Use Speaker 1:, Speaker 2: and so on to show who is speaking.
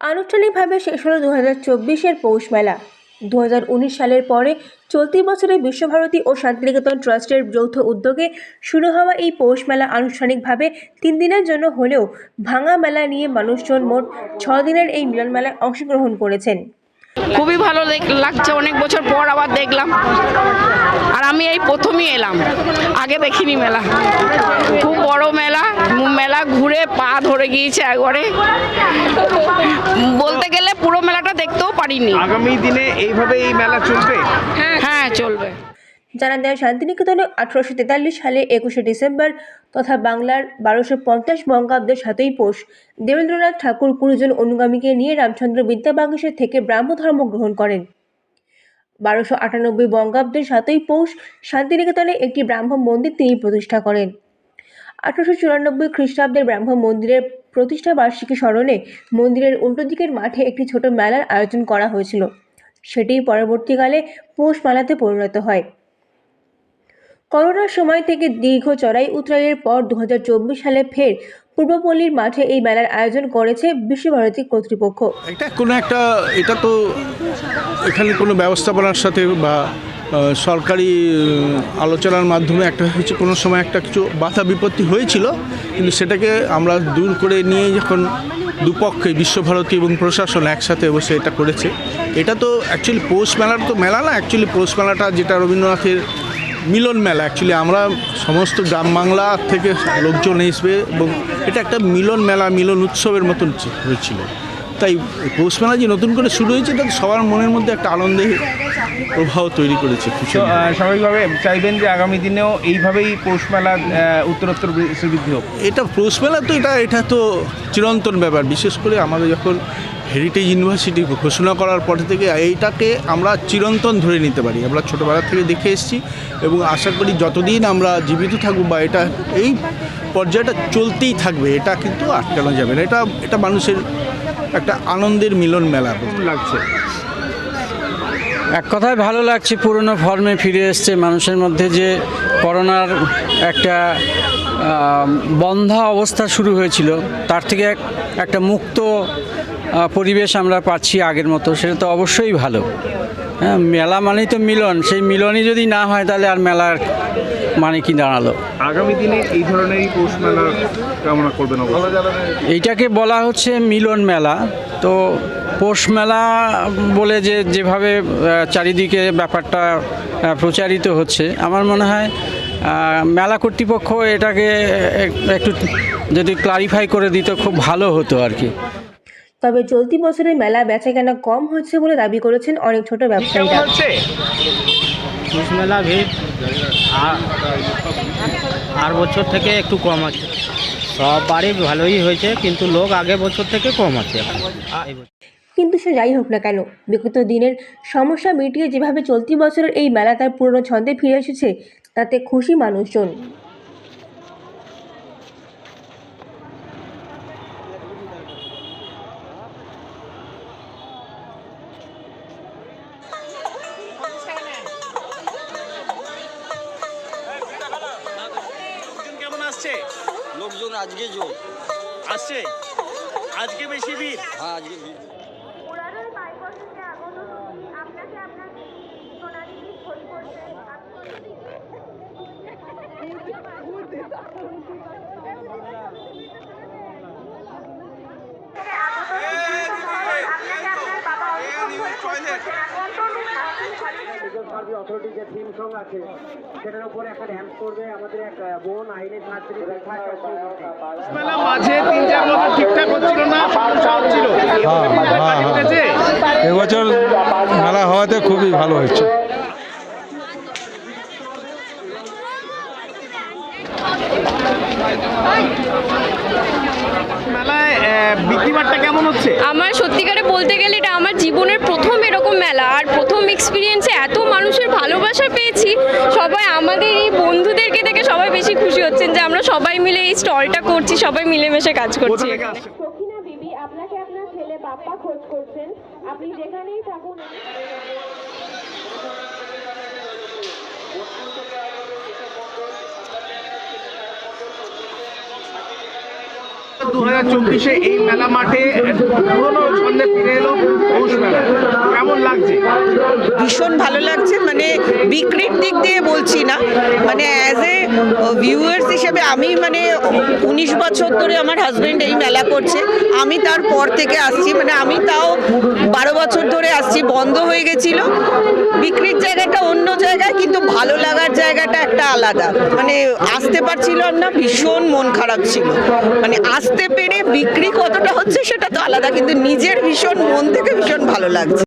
Speaker 1: আনুষ্ঠানিকভাবে শেষ হলো দু হাজার চব্বিশের পৌষ মেলা। দু হাজার উনিশ সালের পরে চলতি বছরে বিশ্বভারতী ও শান্তিনিকেতন ট্রাস্টের যৌথ উদ্যোগে শুরু হওয়া এই পৌষ মেলা আনুষ্ঠানিকভাবে তিন দিনের জন্য হলেও ভাঙা মেলা নিয়ে মানুষজন মোট ছ দিনের এই মিলন মেলায় অংশগ্রহণ করেছেন।
Speaker 2: খুবই ভালো লাগছে। অনেক বছর পর আবার দেখলাম। আমি এই প্রথমই এলাম। আগে দেখিনি মেলা। খুব বড় মেলা মেলা ঘুরে পা ধরে গিয়েছে একবারে। বলতে গেলে পুরো মেলাটা দেখতেও পারিনি।
Speaker 3: আগামী দিনে এইভাবে এই মেলা চলবে?
Speaker 2: হ্যাঁ চলবে।
Speaker 1: জানা যায় শান্তিনিকেতনে আঠারোশো তেতাল্লিশ সালে একুশে ডিসেম্বর তথা বাংলার বারোশো পঞ্চাশ বঙ্গাব্দের সাতই পৌষ দেবেন্দ্রনাথ ঠাকুর কুড়িজন অনুগামীকে নিয়ে রামচন্দ্র বিদ্যাবাগীশের থেকে ব্রাহ্ম ধর্ম গ্রহণ করেন। বারোশো আটানব্বই বঙ্গাব্দের সাতই পৌষ শান্তিনিকেতনে একটি ব্রাহ্ম মন্দির তিনি প্রতিষ্ঠা করেন। আঠারোশো চুরানব্বই খ্রিস্টাব্দের ব্রাহ্ম মন্দিরের প্রতিষ্ঠা বার্ষিকী স্মরণে মন্দিরের উল্টো দিকের মাঠে একটি ছোট মেলার আয়োজন করা হয়েছিল। সেটি পরবর্তীকালে পৌষ মেলাতে পরিণত হয়। করোনার সময় থেকে দীর্ঘ চড়াই উতরাইয়ের পর দু হাজার চব্বিশ সালে ফের পূর্বপল্লীর মাঠে এই মেলার আয়োজন করেছে বিশ্বভারতী কর্তৃপক্ষ।
Speaker 4: এটা কোনো একটা, এটা তো এখানে কোনো ব্যবস্থাপনার সাথে বা সরকারি আলোচনার মাধ্যমে একটা হচ্ছে কোনো সময় একটা কিছু বাধা বিপত্তি হয়েছিল, কিন্তু সেটাকে আমরা দূর করে নিয়ে যখন দুপক্ষে বিশ্বভারতী এবং প্রশাসন একসাথে বসে এটা করেছে। এটা তো অ্যাকচুয়ালি পৌষ মেলার তো মেলা না অ্যাকচুয়ালি পৌষ মেলাটা যেটা রবীন্দ্রনাথের মিলন মেলা। অ্যাকচুয়ালি আমরা সমস্ত গ্রাম বাংলা থেকে লোকজন আসবে এবং এটা একটা মিলন মেলা মিলন উৎসবের মতন হয়েছিল। তাই পৌষ মেলা যে নতুন করে শুরু হয়েছে এটা সবার মনের মধ্যে একটা আনন্দের প্রবাহ তৈরি করেছে
Speaker 3: স্বাভাবিকভাবে চাইবেন যে আগামী দিনেও এইভাবেই পৌষ মেলা উত্তরোত্তর বৃদ্ধি হোক?
Speaker 4: এটা পৌষ মেলা তো এটা এটা তো চিরন্তন ব্যাপার। বিশেষ করে আমাদের যখন হেরিটেজ ইউনিভার্সিটি ঘোষণা করার পর থেকে এইটাকে আমরা চিরন্তন ধরে নিতে পারি। আমরা ছোটোবেলা থেকে দেখে এসেছি এবং আশা করি যতদিন আমরা জীবিত থাকব বা এটা এই পর্যায়টা চলতেই থাকবে এটা কিন্তু আটকানো যাবে না। এটা এটা মানুষের একটা আনন্দের মিলন মেলা।
Speaker 3: লাগছে?
Speaker 5: এক কথায় ভালো লাগছে পুরনো ফর্মে ফিরে এসছে মানুষের মধ্যে যে করোনার একটা বন্ধা অবস্থা শুরু হয়েছিল। তার থেকে এক একটা মুক্ত পরিবেশ আমরা পাচ্ছি আগের মতো সেটা তো অবশ্যই ভালো। হ্যাঁ মেলা মানেই তো মিলন সেই মিলনই যদি না হয় তাহলে আর মেলার মানে কি দাঁড়াল?
Speaker 3: আগামী দিনে এই ধরনেরই পৌষ মেলা কামনা করবেন
Speaker 5: এইটাকে বলা হচ্ছে মিলন মেলা। তো পৌষ মেলা বলে যে যেভাবে চারিদিকে ব্যাপারটা প্রচারিত হচ্ছে আমার মনে হয় মেলা কর্তৃপক্ষ এটাকে একটু যদি ক্লারিফাই করে দিত খুব ভালো হতো আর কি।
Speaker 1: তবে চলতি বছরে মেলা বেচাকেনা কম হচ্ছে বলে দাবি করেছেন অনেক ছোট ব্যবসায়ীরা।
Speaker 3: হচ্ছে?
Speaker 6: মেলা ভিড়। আর বছর থেকে একটু কম আছে। সব বাড়ি ভালোই হয়েছে কিন্তু লোক আগে বছর থেকে কম আছে।
Speaker 1: কিন্তু সে যাই হোক না কেন বিগত দিনের সমস্যা মিটিয়ে যেভাবে চলতি বছরের এই মেলা তার পুরনো ছন্দে ফিরে এসেছে তাতে খুশি মানুষজন।
Speaker 3: আসছে?
Speaker 7: লোকজন আজকে জোর।
Speaker 3: আসছে? আজকে বেশি ভিড়?
Speaker 7: হ্যাঁ আজকে ভিড়।
Speaker 8: পুরানোর পাইপসকে আগত তুমি আপনাকে আপনার সোনালি বীজ ভোজ করছেন আপনাকে আপনার বাবা
Speaker 9: অথরিটি যে থিম সং আছে সেটার উপরে একটা ড্যান্স করবে আমাদের এক বোন আইনের ছাত্রী
Speaker 3: মাঝে তিন চার বছর ঠিকঠাক হচ্ছিল না সমস্যা হচ্ছিল।
Speaker 10: এবছর মেলা হওয়াতে খুবই ভালো হয়েছে।
Speaker 3: মেলায় বিক্রিবাট্টা কেমন হচ্ছে?
Speaker 11: আমার সত্যিকারে বলতে গেলে এটা আমার জীবনের প্রথম এরকম মেলা আর প্রথম এক্সপিরিয়েন্সে এত মানুষের ভালোবাসা পেয়েছি সবাই আমাদের এই বন্ধুদেরকে দেখে সবাই বেশি খুশি হচ্ছেন যে আমরা সবাই মিলে এই স্টলটা করছি সবাই মিলেমিশে কাজ করছি এখানে।
Speaker 8: সখিনা বিবি আপনাকে আপনার ছেলে বাপ্পা খোঁজ করছেন আপনি যেখানেই থাকুন
Speaker 3: দু হাজার চব্বিশে এই মেলা মাঠে পুরোনো ছন্দে ফিরে এলো পৌষ মেলা। কেমন লাগছে?
Speaker 12: ভীষণ ভালো লাগছে মানে বিক্রির দিক দিয়ে বলছি না মানে অ্যাজ এ ভিউয়ার্স হিসেবে আমি মানে উনিশ বছর ধরে আমার হাজব্যান্ড এই মেলা করছে, আমি তার পর থেকে আসছি মানে আমি তাও বারো বছর ধরে আসছি, বন্ধ হয়ে গেছিল। বিক্রির জায়গাটা অন্য জায়গায়, কিন্তু ভালো লাগার জায়গাটা একটা আলাদা। মানে আসতে পারছিলাম না, ভীষণ মন খারাপ ছিল। মানে আসতে পেরে বিক্রি কতটা হচ্ছে সেটা তো আলাদা, কিন্তু নিজের ভীষণ মন থেকে ভীষণ ভালো লাগছে।